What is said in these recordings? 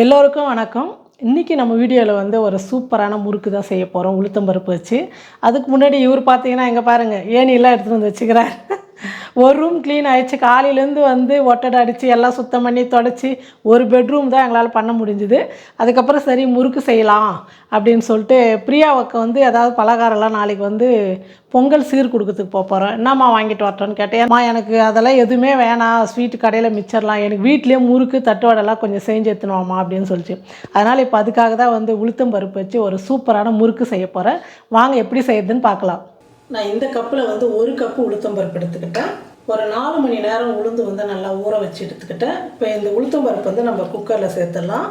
எல்லோருக்கும் வணக்கம். இன்றைக்கி நம்ம வீடியோவில் வந்து ஒரு சூப்பரான முறுக்கு தான் செய்ய போகிறோம் உளுத்தம்பருப்பு வச்சு. அதுக்கு முன்னாடி இவர் பார்த்தீங்கன்னா எங்கே பாருங்கள் ஏணியெல்லாம் எடுத்துகிட்டு வந்து வச்சுக்கிறார். ஒரு ரூம் க்ளீன் ஆயிடுச்சு. காலையிலேருந்து வந்து ஒட்டடை அடித்து எல்லாம் சுத்தம் பண்ணி தொடச்சி ஒரு பெட்ரூம் தான் எங்களால் பண்ண முடிஞ்சுது. அதுக்கப்புறம் சரி முறுக்கு செய்யலாம் அப்படின்னு சொல்லிட்டு பிரியாவுக்கு வந்து ஏதாவது பலகாரம்லாம் நாளைக்கு வந்து பொங்கல் சீர் கொடுக்கறதுக்கு போக போகிறோம் என்னம்மா வாங்கிட்டு வரட்டோன்னு கேட்டேன். அம்மா எனக்கு அதெல்லாம் எதுவுமே வேணாம். ஸ்வீட் கடையில் மிச்சர்லாம். எனக்கு வீட்லேயே முறுக்கு தட்டுவடெல்லாம் கொஞ்சம் செஞ்சு எடுத்துனோம்மா அப்படின்னு சொல்லிச்சு. அதனால் இப்போ அதுக்காக தான் வந்து உளுத்தம் பருப்பு வச்சு ஒரு சூப்பரான முறுக்கு செய்ய போகிறேன் வாங்க எப்படி செய்யுதுன்னு பார்க்கலாம். நான் இந்த கப்பில் வந்து ஒரு கப்பு உளுத்தம் பருப்பு எடுத்துக்கிட்டேன். ஒரு நாலு மணி நேரம் உளுந்து வந்து நல்லா ஊற வச்சு எடுத்துக்கிட்டேன். இப்போ இந்த உளுத்தம் பருப்பு வந்து நம்ம குக்கரில் சேர்த்துடலாம்.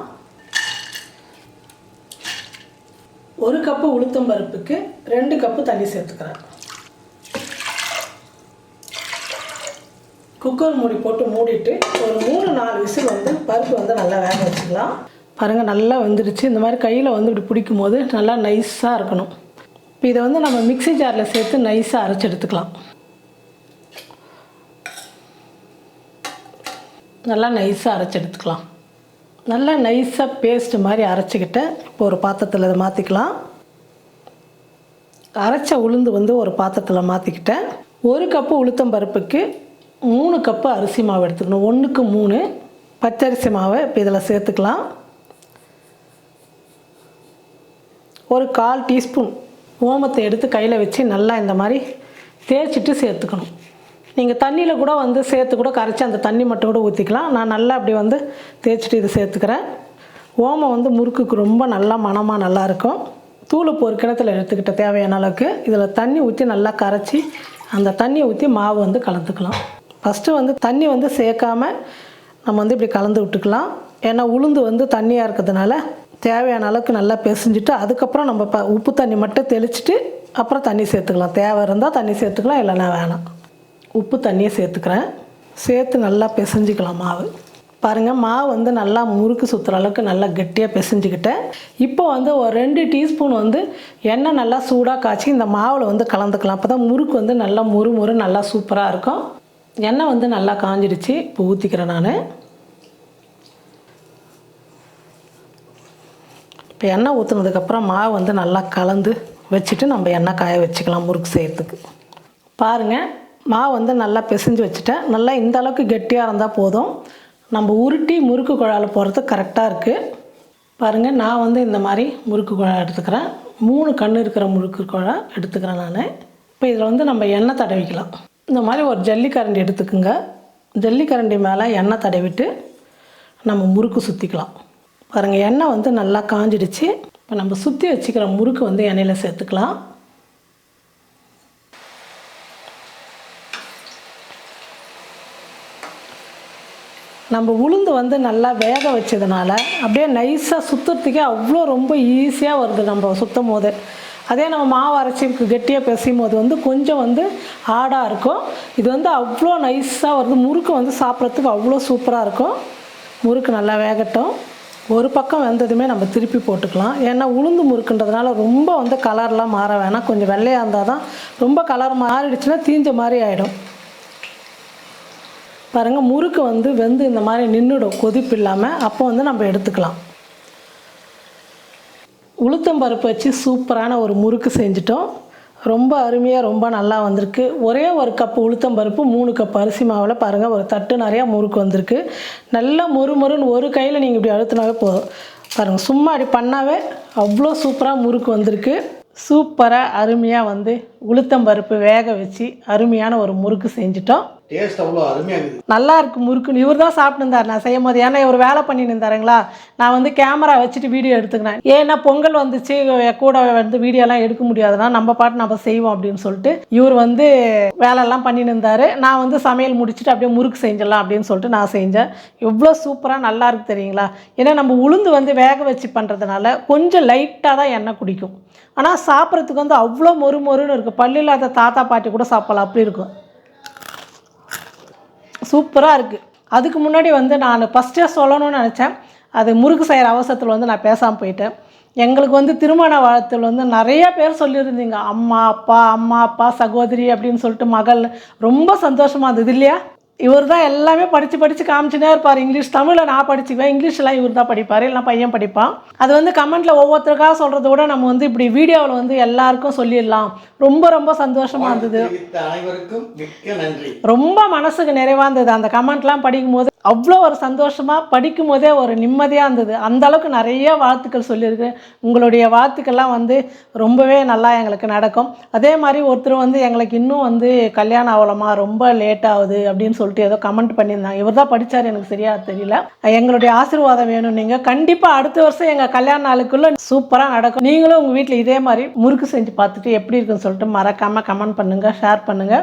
ஒரு கப்பு உளுத்தம் பருப்புக்கு ரெண்டு கப்பு தண்ணி சேர்த்துக்கிறேன். குக்கர் மூடி போட்டு மூடிட்டு ஒரு மூணு நாலு விசில் வந்து பருப்பு வந்து நல்லா வேக வச்சுக்கலாம். பாருங்கள் நல்லா வந்துடுச்சு. இந்த மாதிரி கையில் வந்து இப்படி பிடிக்கும் போது நல்லா நைஸாக இருக்கணும். இப்போ இதை வந்து நம்ம மிக்ஸி ஜாரில் சேர்த்து நைஸாக அரைச்சி எடுத்துக்கலாம். நல்லா நைஸாக அரைச்சி எடுத்துக்கலாம். நல்லா நைஸாக பேஸ்ட் மாதிரி அரைச்சிக்கிட்டு இப்போ ஒரு பாத்திரத்தில் இதை மாற்றிக்கலாம் அரைச்ச உளுந்து வந்து ஒரு பாத்திரத்தில் மாற்றிக்கிட்டேன் ஒரு கப்பு உளுத்தம் பருப்புக்கு மூணு கப்பு அரிசி மாவு எடுத்துக்கணும். ஒன்றுக்கு மூணு பச்சரிசி மாவை இப்போ இதில் சேர்த்துக்கலாம். ஒரு கால் டீஸ்பூன் ஓமத்தை எடுத்து கையில் வச்சு நல்லா இந்த மாதிரி தேய்ச்சிட்டு சேர்த்துக்கணும். நீங்கள் தண்ணியில் கூட வந்து சேர்த்து கூட கரைச்சி அந்த தண்ணி மட்டும் கூட ஊற்றிக்கலாம் நான் நல்லா அப்படி வந்து தேய்ச்சிட்டு இது சேர்த்துக்கிறேன். ஓமம் வந்து முறுக்குக்கு ரொம்ப நல்லா மனமாக நல்லாயிருக்கும் தூளுப்பு ஒரு கிணத்துல எடுத்துக்கிட்ட தேவையான அளவுக்கு இதில் தண்ணி ஊற்றி நல்லா கரைச்சி அந்த தண்ணியை ஊற்றி மாவு வந்து கலந்துக்கலாம். ஃபஸ்ட்டு வந்து தண்ணி வந்து சேர்க்காம நம்ம வந்து இப்படி கலந்து விட்டுக்கலாம். ஏன்னா உளுந்து வந்து தண்ணியாக இருக்கிறதுனால தேவையான அளவுக்கு நல்லா பிசைஞ்சிட்டு அதுக்கப்புறம் நம்ம ப உப்பு தண்ணி மட்டும் தெளிச்சுட்டு அப்புறம் தண்ணி சேர்த்துக்கலாம். தேவை இருந்தால் தண்ணி சேர்த்துக்கலாம் இல்லைன்னா வேணாம். உப்பு தண்ணியை சேர்த்துக்கிறேன். சேர்த்து நல்லா பிசைஞ்சிக்கலாம் மாவு. பாருங்கள் மாவு வந்து நல்லா முறுக்கு சுற்றுற அளவுக்கு நல்லா கெட்டியாக பிசைஞ்சிக்கிட்டேன். இப்போ வந்து ஒரு ரெண்டு டீஸ்பூன் வந்து எண்ணெய் நல்லா சூடாக காய்ச்சி இந்த மாவில் வந்து கலந்துக்கலாம். அப்போ தான் முறுக்கு வந்து நல்லா முறு முறு நல்லா சூப்பராக இருக்கும். எண்ணெய் வந்து நல்லா காஞ்சிடுச்சு. இப்போ ஊற்றிக்கிறேன் நான். இப்போ எண்ணெய் ஊற்றுனதுக்கப்புறம் மாவு வந்து நல்லா கலந்து வச்சுட்டு நம்ம எண்ணெய் காய வச்சுக்கலாம் முறுக்கு செய்கிறதுக்கு பாருங்கள் மாவு வந்து நல்லா பிசைஞ்சு வச்சுட்டேன். நல்லா இந்த அளவுக்கு கெட்டியாக இருந்தால் போதும். நம்ம உருட்டி முறுக்கு குழாயில் போகிறது கரெக்டாக இருக்குது பாருங்கள் நான் வந்து இந்த மாதிரி முறுக்கு குழா எடுத்துக்கிறேன். மூணு கண் இருக்கிற முறுக்கு குழா எடுத்துக்கிறேன் நான். இப்போ இதில் வந்து நம்ம எண்ணெய் தடவிக்கலாம். இந்த மாதிரி ஒரு ஜல்லிக்கரண்டி எடுத்துக்கோங்க. ஜல்லிக்கரண்டி மேலே எண்ணெய் தடவிட்டு நம்ம முறுக்கு சுற்றிக்கலாம் பாருங்கள் எண்ணெய் வந்து நல்லா காஞ்சிடுச்சு. இப்போ நம்ம சுற்றி வச்சுக்கிற முறுக்கு வந்து எண்ணெயில் சேர்த்துக்கலாம். நம்ம உளுந்து வந்து நல்லா வேக வச்சதுனால அப்படியே நைஸாக சுற்றுறதுக்கே அவ்வளோ ரொம்ப ஈஸியாக வருது நம்ம சுற்றும் போது. அதே நம்ம மாவு அரைச்சி கெட்டியாக பிசையும் போது வந்து கொஞ்சம் வந்து ஆடாக இருக்கும். இது வந்து அவ்வளோ நைஸாக வருது. முறுக்கு வந்து சாப்பிட்றதுக்கு அவ்வளோ சூப்பராக இருக்கும். முறுக்கு நல்லா வேகட்டும். ஒரு பக்கம் வெந்ததுமே நம்ம திருப்பி போட்டுக்கலாம். ஏன்னா உளுந்து முறுக்குன்றதுனால ரொம்ப வந்து கலர்லாம் மாற வேணாம். கொஞ்சம் வெள்ளையாக இருந்தால் தான் ரொம்ப கலர் மாறிடுச்சுன்னா தீஞ்ச மாதிரி ஆகிடும் பாருங்கள் முறுக்கு வந்து வெந்து இந்த மாதிரி நின்றுடும் கொதிப்பு இல்லாமல் அப்போ வந்து நம்ம எடுத்துக்கலாம். உளுத்தம் பருப்பு வச்சு சூப்பரான ஒரு முறுக்கு செஞ்சிட்டோம். ரொம்ப அருமையாக ரொம்ப நல்லா வந்திருக்கு. ஒரே ஒரு கப்பு உளுத்தம் பருப்பு மூணு கப் அரிசி மாவில் பாருங்கள் ஒரு தட்டு நிறையா முறுக்கு வந்திருக்கு. நல்லா மொறு மொறுன்னு ஒரு கையில் நீங்கள் இப்படி அழுத்தினாவே போதும். பாருங்கள் சும்மா அப்படி பண்ணாவே அவ்வளோ சூப்பராக முறுக்கு வந்திருக்கு. சூப்பராக அருமையாக வந்து உளுத்தம் பருப்பு வேக வச்சு அருமையான ஒரு முறுக்கு செஞ்சிட்டோம். டேஸ்ட் அவ்வளோ அருமையாக இருக்குது. நல்லா இருக்கு முறுக்குன்னு. இவர் தான் சாப்பிட்டு நான் செய்யும் போது ஏன்னா இவர் வேலை பண்ணின்னு இருந்தாருங்களா? நான் வந்து கேமரா வச்சுட்டு வீடியோ எடுத்துக்கிறேன். ஏன்னா பொங்கல் வந்துச்சு கூட வந்து வீடியோலாம் எடுக்க முடியாதுன்னா நம்ம பாட்டு நம்ம செய்வோம் அப்படின்னு சொல்லிட்டு இவர் வந்து வேலையெல்லாம் பண்ணின்னு இருந்தார். நான் வந்து சமையல் முடிச்சுட்டு அப்படியே முறுக்கு செஞ்சிடலாம் அப்படின்னு சொல்லிட்டு நான் செஞ்சேன். எவ்வளோ சூப்பராக நல்லா இருக்கு தெரியுங்களா? ஏன்னா நம்ம உளுந்து வந்து வேக வச்சு பண்ணுறதுனால கொஞ்சம் லைட்டாக தான் எண்ணெய் குடிக்கும். ஆனால் சாப்பிட்றதுக்கு வந்து அவ்வளோ மொறு மொறுன்னு இருக்குது பல்லு இல்லாத தாத்தா பாட்டி கூட சாப்பிடலாம். அப்படி இருக்கும். சூப்பராக இருக்குது அதுக்கு முன்னாடி வந்து நான் ஃபஸ்ட்டே சொல்லணும்னு நினச்சேன். அது முறுக்கு செய்கிற அவசரத்தில் வந்து நான் பேசாமல் போயிட்டேன். எங்களுக்கு வந்து திருமண வாழ்த்தில் வந்து நிறைய பேர் சொல்லியிருந்தீங்க. அம்மா அப்பா அம்மா அப்பா சகோதரி அப்படின்னு சொல்லிட்டு மகள் ரொம்ப சந்தோஷமாக இருந்தது இல்லையா? இவர் தான் எல்லாமே படித்து படித்து காமிச்சுனே இருப்பார். இங்கிலீஷ் தமிழில் நான் படிச்சுக்குவேன். இங்கிலீஷ்லாம் இவர் தான் படிப்பார். இல்லை பையன் படிப்பான். அது வந்து கமெண்ட்டில் ஒவ்வொருத்தருக்காக சொல்கிறத விட நம்ம வந்து இப்படி வீடியோவில் வந்து எல்லாருக்கும் சொல்லிடலாம். ரொம்ப ரொம்ப சந்தோஷமாக இருந்தது. அனைவருக்கும். ரொம்ப மனசுக்கு நிறைவாக இருந்தது. அந்த கமெண்ட்லாம் படிக்கும்போது அவ்வளோ ஒரு சந்தோஷமாக படிக்கும் போதே ஒரு நிம்மதியாக இருந்தது. அந்த அளவுக்கு நிறைய வாழ்த்துக்கள் சொல்லியிருக்கு உங்களுடைய வாழ்த்துக்கள்லாம் வந்து ரொம்பவே நல்லா எங்களுக்கு நடக்கும். அதே மாதிரி ஒருத்தர் வந்து எங்களுக்கு இன்னும் வந்து கல்யாணம் ஆகலமா ரொம்ப லேட் ஆகுது அப்படின்னு சொல்லிட்டு ஏதோ கமெண்ட் பண்ணியிருந்தாங்க. இவர் தான் படித்தார் எனக்கு சரியாக தெரியல. எங்களுடைய ஆசீர்வாதம் வேணும் நீங்கள் கண்டிப்பாக அடுத்த வருஷம் எங்கள் கல்யாண நாளுக்குள்ளே சூப்பராக நடக்கும். நீங்களும் உங்கள் வீட்டில் இதே மாதிரி முறுக்கு செஞ்சு பார்த்துட்டு எப்படி இருக்குன்னு சொல்லிட்டு மறக்காமல் கமெண்ட் பண்ணுங்கள் ஷேர் பண்ணுங்கள்